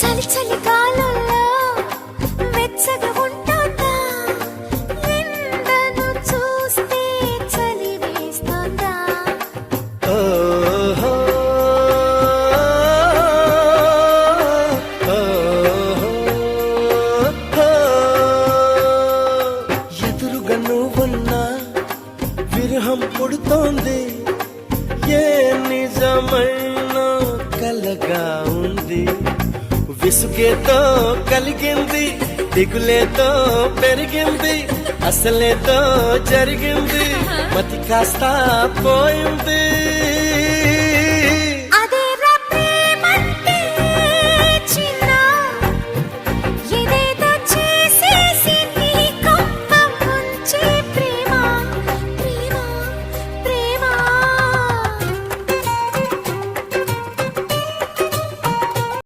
చలి చలి కాలంలో వెచ్చగా ఉంటాందా? ఎండను చూస్తే చలి వేస్తుందా? ఓహో, ఓహో. ఎదురుగా నువ్వున్నా విరహం పుడుతోంది. ఏ నిజమైన కలగా ఉంది. విసుగేతో కలిగింది దిగులేతో పెరిగింది అసలేతో జరిగింది మతి కాస్త పోయింది.